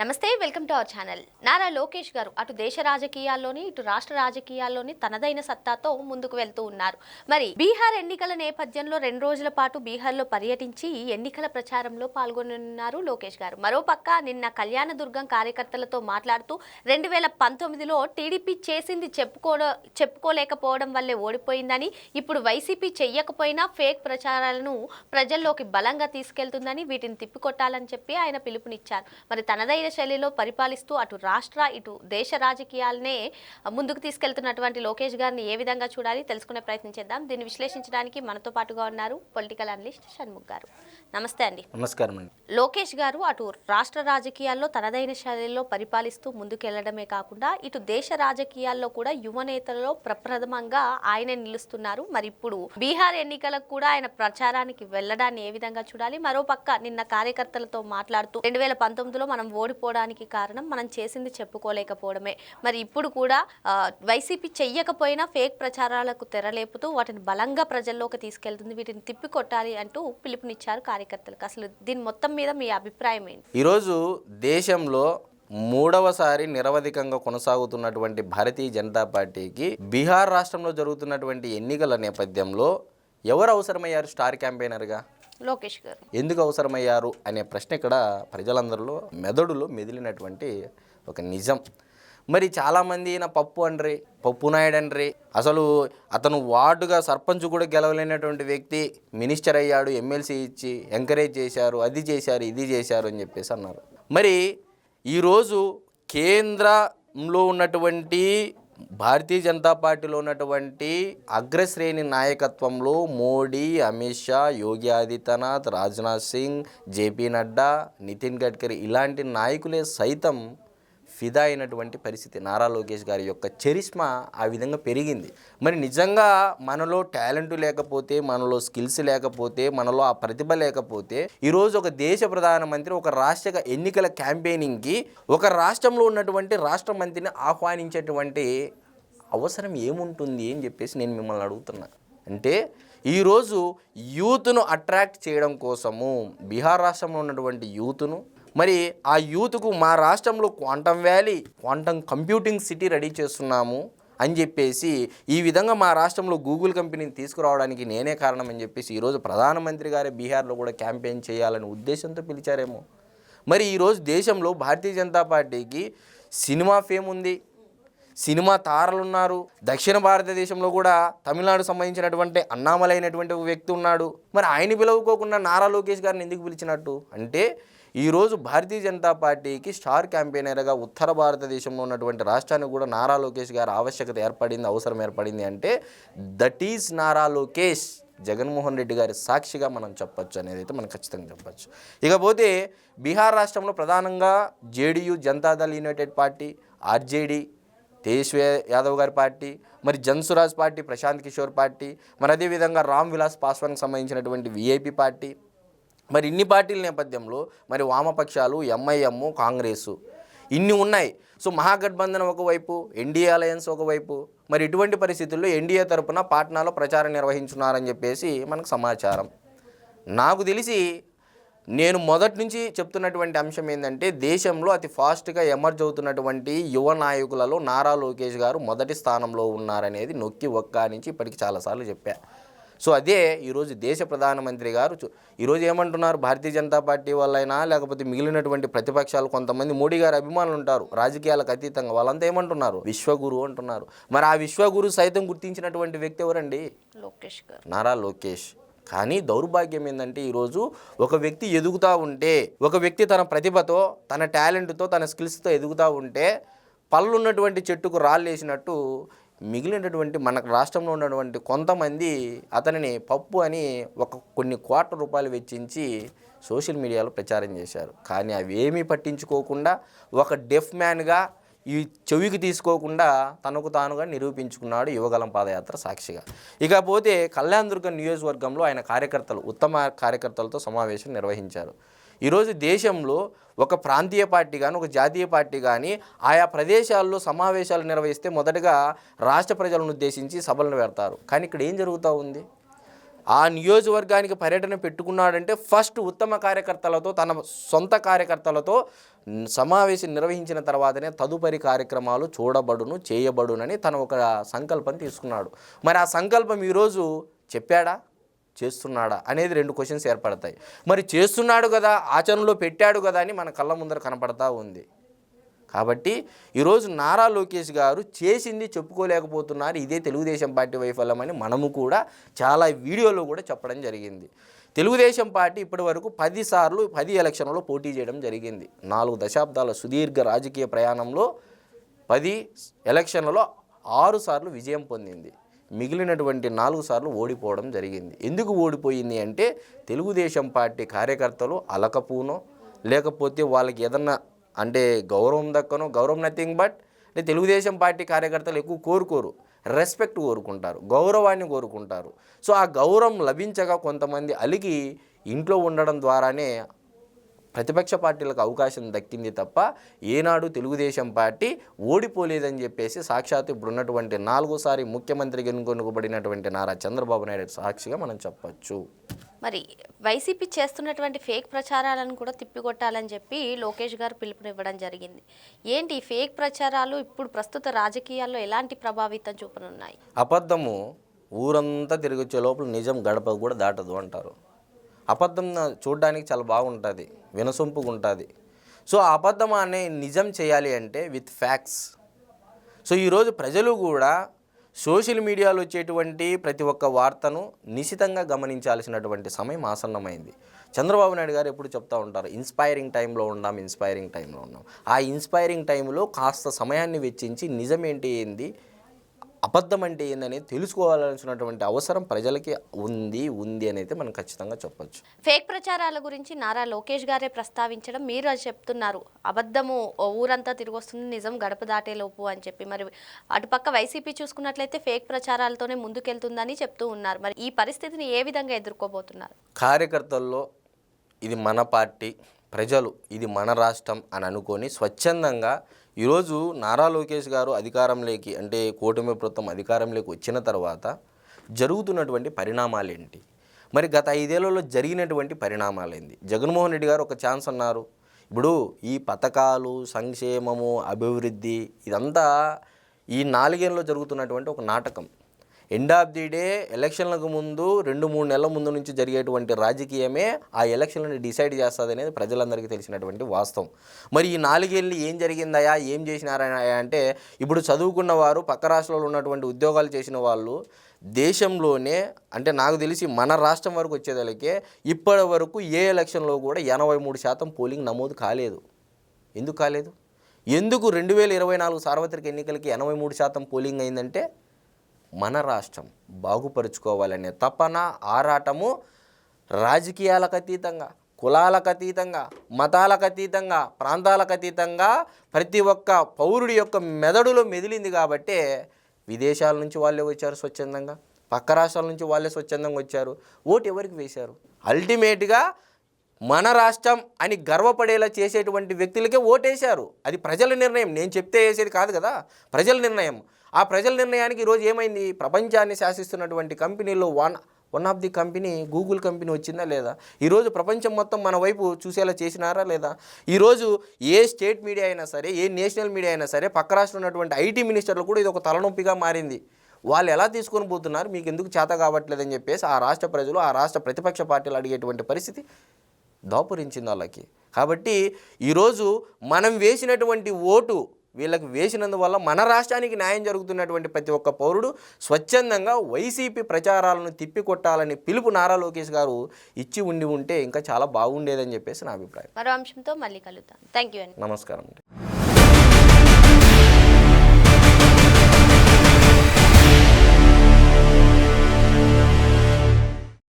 నమస్తే welcome to our channel. Nara Lokesh గారు అటు దేశ రాజకీయాల్లోని ఇటు రాష్ట్ర రాజకీయాల్లోని తనదైన సత్తాతో ముందుకు వెళ్తూ ఉన్నారు. మరి బీహార్ ఎన్నికల నేపథ్యంలో రెండు రోజుల పాటు బీహార్లో పర్యటించి ఎన్నికల ప్రచారంలో పాల్గొనున్నారు లోకేష్ గారు. మరోపక్క నిన్న కళ్యాణదుర్గం కార్యకర్తలతో మాట్లాడుతూ రెండు వేల పంతొమ్మిదిలో టీడీపీ చేసింది చెప్పుకో చెప్పుకోలేకపోవడం వల్లే ఓడిపోయిందని ఇప్పుడు వైసీపీ చెయ్యకపోయినా ఫేక్ ప్రచారాలను ప్రజల్లోకి బలంగా తీసుకెళ్తుందని వీటిని తిప్పికొట్టాలని చెప్పి ఆయన పిలుపునిచ్చారు. మరి తనదైన శైలిలో పరిపాలిస్తూ అటు రాష్ట్ర ఇటు దేశ రాజకీయాలనే ముందుకు తీసుకెళ్తున్నటువంటి లోకేష్ గారిని ఏ విధంగా చూడాలి తెలుసుకునే ప్రయత్నం చేద్దాం. దీన్ని విశ్లేషించడానికి మనతో పాటుగా ఉన్నారు పొలిటికల్ అనలిస్ట్ షణ్ముఖ్ గారు. నమస్తే అండి. నమస్కారం అండి. లోకేష్ గారు అటు రాష్ట్ర రాజకీయాల్లో తనదైన శైలిలో పరిపాలిస్తూ ముందుకెళ్ళడమే కాకుండా ఇటు దేశ రాజకీయాల్లో కూడా యువ నేతలలో ప్రప్రథమంగా ఆయనే నిలుస్తున్నారు. మరి ఇప్పుడు బీహార్ ఎన్నికలకు కూడా ఆయన ప్రచారానికి వెళ్ళడాన్ని ఏ విధంగా చూడాలి? మరోపక్క నిన్న కార్యకర్తలతో మాట్లాడుతూ రెండు వేల పంతొమ్మిదిలో మనం ఓడిపోవడానికి కారణం మనం చేసింది చెప్పుకోలేకపోవడమే. మరి ఇప్పుడు కూడా వైసీపీ చెయ్యకపోయినా ఫేక్ ప్రచారాలకు తెరలేపుతూ వాటిని బలంగా ప్రజల్లోకి తీసుకెళ్తుంది వీటిని తిప్పికొట్టాలి అంటూ పిలుపునిచ్చారు కార్యకర్తలకు. అసలు దీని మొత్తం మీద మీ అభిప్రాయం ఏంటి? ఈరోజు దేశంలో మూడవసారి నిరవధికంగా కొనసాగుతున్నటువంటి భారతీయ జనతా పార్టీకి బీహార్ రాష్ట్రంలో జరుగుతున్నటువంటి ఎన్నికల నేపథ్యంలో ఎవరు అవసరమయ్యారు స్టార్ క్యాంపెయినర్గా? లోకేష్ గారు. ఎందుకు అవసరమయ్యారు అనే ప్రశ్న ఇక్కడ ప్రజలందరిలో మెదడులో మెదిలినటువంటి ఒక నిజం. మరి చాలామంది నా పప్పు అండ్రి పప్పు నాయుడు అండ్రి అసలు అతను వార్డుగా సర్పంచ్ కూడా గెలవలేనటువంటి వ్యక్తి మినిస్టర్ అయ్యాడు ఎమ్మెల్సీ ఇచ్చి ఎంకరేజ్ చేశారు అది చేశారు ఇది చేశారు అని చెప్పేసి అన్నారు. మరి ఈరోజు కేంద్రంలో ఉన్నటువంటి భారతీయ జనతా పార్టీలో ఉన్నటువంటి అగ్రశ్రేణి నాయకత్వంలో మోడీ అమిత్ షా యోగి ఆదిత్యనాథ్ రాజ్నాథ్ సింగ్ జేపీ నడ్డా నితిన్ గడ్కరీ ఇలాంటి నాయకులే సైతం ఫిదా అయినటువంటి పరిస్థితి నారా లోకేష్ గారి యొక్క చరిష్మా ఆ విధంగా పెరిగింది. మరి నిజంగా మనలో టాలెంట్ లేకపోతే మనలో స్కిల్స్ లేకపోతే మనలో ఆ ప్రతిభ లేకపోతే ఈరోజు ఒక దేశ ప్రధానమంత్రి ఒక రాష్ట్ర ఎన్నికల క్యాంపెయినింగ్కి ఒక రాష్ట్రంలో ఉన్నటువంటి రాష్ట్ర మంత్రిని ఆహ్వానించేటువంటి అవసరం ఏముంటుంది అని చెప్పేసి నేను మిమ్మల్ని అడుగుతున్నా. అంటే ఈరోజు యూత్ను అట్రాక్ట్ చేయడం కోసము బీహార్ రాష్ట్రంలో ఉన్నటువంటి యూత్ను మరి ఆ యూత్కు మా రాష్ట్రంలో quantum valley quantum computing city ready చేస్తున్నాము అని చెప్పేసి ఈ విధంగా మా రాష్ట్రంలో గూగుల్ కంపెనీని తీసుకురావడానికి నేనే కారణం అని చెప్పేసి ఈరోజు ప్రధానమంత్రి గారే బీహార్లో కూడా క్యాంపెయిన్ చేయాలనే ఉద్దేశంతో పిలిచారేమో. మరి ఈరోజు దేశంలో భారతీయ జనతా పార్టీకి సినిమా ఫేమ్ ఉంది. సినిమా తారలు ఉన్నారు. దక్షిణ భారతదేశంలో కూడా తమిళనాడు సంబంధించినటువంటి అన్నామలైనటువంటి ఒక వ్యక్తి ఉన్నాడు. మరి ఆయన పిలవుకోకుండా నారా లోకేష్ గారిని ఎందుకు పిలిచినట్టు? అంటే ఈరోజు భారతీయ జనతా పార్టీకి స్టార్ క్యాంపెయినర్గా ఉత్తర భారతదేశంలో ఉన్నటువంటి రాష్ట్రానికి కూడా నారా లోకేష్ గారి ఆవశ్యకత ఏర్పడింది అవసరం ఏర్పడింది అంటే దట్ ఈజ్ నారా లోకేష్. జగన్మోహన్ రెడ్డి గారి సాక్షిగా మనం చెప్పొచ్చు అనేది అయితే మనం ఖచ్చితంగా చెప్పచ్చు. ఇకపోతే బీహార్ రాష్ట్రంలో ప్రధానంగా JDU Janata Dal united party RJD Tejashwi Yadav గారి పార్టీ మరి జన్సురాజ్ పార్టీ ప్రశాంత్ కిషోర్ పార్టీ మరి అదేవిధంగా రామ్ విలాస్ పాస్వాన్కి సంబంధించినటువంటి విఐపి పార్టీ మరి ఇన్ని పార్టీల నేపథ్యంలో మరి వామపక్షాలు ఎంఐఎం కాంగ్రెసు ఇన్ని ఉన్నాయి. సో మహాగఠబంధన్ ఒకవైపు ఎన్డీఏ అలయన్స్ ఒకవైపు మరి ఇటువంటి పరిస్థితుల్లో ఎన్డీఏ తరపున పాట్నాలో ప్రచారం నిర్వహించున్నారని చెప్పేసి మనకు సమాచారం. నాకు తెలిసి నేను మొదటి నుంచి చెప్తున్నటువంటి అంశం ఏంటంటే దేశంలో అతి ఫాస్ట్గా ఎమర్జ్ అవుతున్నటువంటి యువ నాయకులలో నారా లోకేష్ గారు మొదటి స్థానంలో ఉన్నారనేది నొక్కి ఒక్క నుంచి ఇప్పటికి చాలాసార్లు చెప్పా. సో అదే ఈరోజు దేశ ప్రధానమంత్రి గారు ఈరోజు ఏమంటున్నారు? భారతీయ జనతా పార్టీ వాళ్ళైనా లేకపోతే మిగిలినటువంటి ప్రతిపక్షాలు కొంతమంది మోడీ గారి అభిమానులు ఉంటారు. రాజకీయాలకు అతీతంగా వాళ్ళంతా ఏమంటున్నారు? విశ్వగురు అంటున్నారు. మరి ఆ విశ్వగురు సైతం గుర్తించినటువంటి వ్యక్తి ఎవరండి? లోకేష్ గారు. నారా లోకేష్. కానీ దౌర్భాగ్యం ఏంటంటే ఈరోజు ఒక వ్యక్తి ఎదుగుతూ ఉంటే ఒక వ్యక్తి తన ప్రతిభతో తన టాలెంట్తో తన స్కిల్స్తో ఎదుగుతూ ఉంటే పళ్ళు ఉన్నటువంటి చెట్టుకు రాళ్ళు వేసినట్టు మిగిలినటువంటి మన రాష్ట్రంలో ఉన్నటువంటి కొంతమంది అతనిని పప్పు అని ఒక కొన్ని కోట్ల రూపాయలు వెచ్చించి సోషల్ మీడియాలో ప్రచారం చేశారు. కానీ అవి ఏమీ పట్టించుకోకుండా ఒక డెఫ్ మ్యాన్గా ఈ చెవికి తీసుకోకుండా తనకు తానుగా నిరూపించుకున్నాడు యువగలం పాదయాత్ర సాక్షిగా. ఇకపోతే కళ్యాణదుర్గం నియోజకవర్గంలో ఆయన కార్యకర్తలు ఉత్తమ కార్యకర్తలతో సమావేశం నిర్వహించారు. ఈరోజు దేశంలో ఒక ప్రాంతీయ పార్టీ కానీ ఒక జాతీయ పార్టీ కానీ ఆయా ప్రదేశాల్లో సమావేశాలు నిర్వహిస్తే మొదటగా రాష్ట్ర ప్రజలను ఉద్దేశించి సభలను పెడతారు. కానీ ఇక్కడ ఏం జరుగుతూ ఉంది? ఆ నియోజకవర్గానికి పర్యటన పెట్టుకున్నాడంటే ఫస్ట్ ఉత్తమ కార్యకర్తలతో తన సొంత కార్యకర్తలతో సమావేశం నిర్వహించిన తర్వాతనే తదుపరి కార్యక్రమాలు చూడబడును చేయబడునని తన ఒక సంకల్పం తీసుకున్నాడు. మరి ఆ సంకల్పం ఈరోజు చెప్పాడా? చేస్తున్నాడా? అనేది రెండు క్వశ్చన్స్ ఏర్పడతాయి. మరి చేస్తున్నాడు కదా ఆచరణలో పెట్టాడు కదా అని మన కళ్ళ ముందర కనపడతా ఉంది. కాబట్టి ఈరోజు నారా లోకేష్ గారు చేసింది చెప్పుకోలేకపోతున్నారు. ఇదే తెలుగుదేశం పార్టీ వైఫల్యం అని మనము కూడా చాలా వీడియోలో కూడా చెప్పడం జరిగింది. తెలుగుదేశం పార్టీ ఇప్పటి వరకు పది సార్లు పది ఎలక్షన్లో పోటీ చేయడం జరిగింది. నాలుగు దశాబ్దాల సుదీర్ఘ రాజకీయ ప్రయాణంలో పది ఎలక్షన్లలో ఆరు సార్లు విజయం పొందింది. మిగిలినటువంటి నాలుగు సార్లు ఓడిపోవడం జరిగింది. ఎందుకు ఓడిపోయింది అంటే తెలుగుదేశం పార్టీ కార్యకర్తలు అలకపూనో లేకపోతే వాళ్ళకి ఏదన్నా అంటే గౌరవం దక్కనో గౌరవం నథింగ్ బట్ అంటే తెలుగుదేశం పార్టీ కార్యకర్తలు ఎక్కువ కోరుకోరు. రెస్పెక్ట్ కోరుకుంటారు. గౌరవాన్ని కోరుకుంటారు. సో ఆ గౌరవం లభించగా కొంతమంది అలిగి ఇంట్లో ఉండడం ద్వారానే ప్రతిపక్ష పార్టీలకు అవకాశం దక్కింది తప్ప ఏనాడు తెలుగుదేశం పార్టీ ఓడిపోలేదని చెప్పేసి సాక్షాత్ ఇప్పుడున్నటువంటి నాలుగోసారి ముఖ్యమంత్రి ఎన్నుకొనుకోబడినటువంటి నారా చంద్రబాబు నాయుడు సాక్షిగా మనం చెప్పచ్చు. మరి వైసీపీ చేస్తున్నటువంటి ఫేక్ ప్రచారాలను కూడా తిప్పికొట్టాలని చెప్పి లోకేష్ గారు పిలుపునివ్వడం జరిగింది. ఏంటి ఈ ఫేక్ ప్రచారాలు? ఇప్పుడు ప్రస్తుత రాజకీయాల్లో ఎలాంటి ప్రభావితం చూపనున్నాయి? అబద్ధము ఊరంతా తిరిగొచ్చే లోపల నిజం గడప కూడా దాటదు అంటారు. అబద్ధం చూడడానికి చాలా బాగుంటుంది వినసొంపుగా ఉంటుంది సో ఆ అబద్ధం అనే నిజం చేయాలి అంటే విత్ ఫ్యాక్ట్స్. సో ఈరోజు ప్రజలు కూడా సోషల్ మీడియాలో వచ్చేటువంటి ప్రతి ఒక్క వార్తను నిశితంగా గమనించాల్సినటువంటి సమయం ఆసన్నమైంది. చంద్రబాబు నాయుడు గారు ఎప్పుడు చెప్తా ఉంటారు ఇన్స్పైరింగ్ టైంలో ఉన్నాం ఇన్స్పైరింగ్ టైంలో ఉన్నాం ఆ ఇన్స్పైరింగ్ టైంలో కాస్త సమయాన్ని వెచ్చించి నిజమేంటి ఏంది అబద్ధం అంటే ఏందనేది తెలుసుకోవాల్సినటువంటి అవసరం ప్రజలకి ఉంది ఉంది అని అయితే మనం ఖచ్చితంగా చెప్పొచ్చు. ఫేక్ ప్రచారాల గురించి నారా లోకేష్ గారే ప్రస్తావించడం మీరు అది చెప్తున్నారు. అబద్ధము ఊరంతా తిరిగి వస్తుంది నిజం గడప దాటేలోపు అని చెప్పి మరి అటుపక్క వైసీపీ చూసుకున్నట్లయితే ఫేక్ ప్రచారాలతోనే ముందుకెళ్తుందని చెప్తూ ఉన్నారు. మరి ఈ పరిస్థితిని ఏ విధంగా ఎదుర్కోబోతున్నారు? కార్యకర్తల్లో ఇది మన పార్టీ ప్రజలు ఇది మన రాష్ట్రం అని అనుకొని స్వచ్ఛందంగా ఈరోజు నారా లోకేష్ గారు అధికారంలోకి అంటే కూటమి ప్రభుత్వం అధికారంలోకి వచ్చిన తర్వాత జరుగుతున్నటువంటి పరిణామాలు ఏంటి మరి గత ఐదేళ్ళలో జరిగినటువంటి పరిణామాలు ఏంటి జగన్మోహన్ రెడ్డి గారు ఒక ఛాన్స్ అన్నారు. ఇప్పుడు ఈ పథకాలు సంక్షేమము అభివృద్ధి ఇదంతా ఈ నాలుగేళ్ళలో జరుగుతున్నటువంటి ఒక నాటకం. ఎండ్ ఆఫ్ ది డే ఎలక్షన్లకు ముందు రెండు మూడు నెలల ముందు నుంచి జరిగేటువంటి రాజకీయమే ఆ ఎలక్షన్లను డిసైడ్ చేస్తుంది అనేది ప్రజలందరికీ తెలిసినటువంటి వాస్తవం. మరి ఈ నాలుగేళ్ళు ఏం జరిగిందయా ఏం చేసినారని అంటే ఇప్పుడు చదువుకున్న వారు పక్క రాష్ట్రాల్లో ఉన్నటువంటి ఉద్యోగాలు చేసిన వాళ్ళు దేశంలోనే అంటే నాకు తెలిసి మన రాష్ట్రం వరకు వచ్చేదలకే ఇప్పటి వరకు ఏ ఎలక్షన్లో కూడా ఎనభై మూడు శాతం పోలింగ్ నమోదు కాలేదు. ఎందుకు కాలేదు? ఎందుకు రెండు వేల ఇరవై నాలుగు సార్వత్రిక ఎన్నికలకి ఎనభై మూడు శాతం పోలింగ్ అయిందంటే మన రాష్ట్రం బాగుపరుచుకోవాలనే తపన ఆరాటము రాజకీయాలకు అతీతంగా కులాలకు అతీతంగా మతాలకు అతీతంగా ప్రాంతాలకు అతీతంగా ప్రతి ఒక్క పౌరుడి యొక్క మెదడులో మెదిలింది కాబట్టే విదేశాల నుంచి వాళ్ళే వచ్చారు స్వచ్ఛందంగా. పక్క రాష్ట్రాల నుంచి వాళ్ళే స్వచ్ఛందంగా వచ్చారు. ఓటు ఎవరికి వేశారు? అల్టిమేట్గా మన రాష్ట్రం అని గర్వపడేలా చేసేటువంటి వ్యక్తులకే ఓటేశారు. అది ప్రజల నిర్ణయం. నేను చెప్తే వేసేది కాదు కదా. ప్రజల నిర్ణయం. ఆ ప్రజల నిర్ణయానికి ఈరోజు ఏమైంది? ప్రపంచాన్ని శాసిస్తున్నటువంటి కంపెనీలో one one of the company Google company వచ్చిందా లేదా? ఈరోజు ప్రపంచం మొత్తం మన వైపు చూసేలా చేసినారా లేదా? ఈరోజు ఏ స్టేట్ మీడియా అయినా సరే ఏ నేషనల్ మీడియా అయినా సరే పక్క రాష్ట్రంలో ఉన్నటువంటి ఐటీ మినిస్టర్లు కూడా ఇది ఒక తలనొప్పిగా మారింది. వాళ్ళు ఎలా తీసుకొని పోతున్నారు? మీకు ఎందుకు చేత కావట్లేదని చెప్పేసి ఆ రాష్ట్ర ప్రజలు ఆ రాష్ట్ర ప్రతిపక్ష పార్టీలు అడిగేటువంటి పరిస్థితి దాపురించింది వాళ్ళకి. కాబట్టి ఈరోజు మనం వేసినటువంటి ఓటు వీళ్ళకి వేసినందువల్ల మన రాష్ట్రానికి న్యాయం జరుగుతున్నటువంటి ప్రతి ఒక్క పౌరుడు స్వచ్ఛందంగా వైసీపీ ప్రచారాలను తిప్పికొట్టాలని పిలుపు నారా లోకేష్ గారు ఇచ్చి ఉండి ఉంటే ఇంకా చాలా బాగుండేదని చెప్పేసి నా అభిప్రాయం. మరో అంశంతో మళ్ళీ కలుద్దాం. థ్యాంక్ యూ అండి నమస్కారం అండి.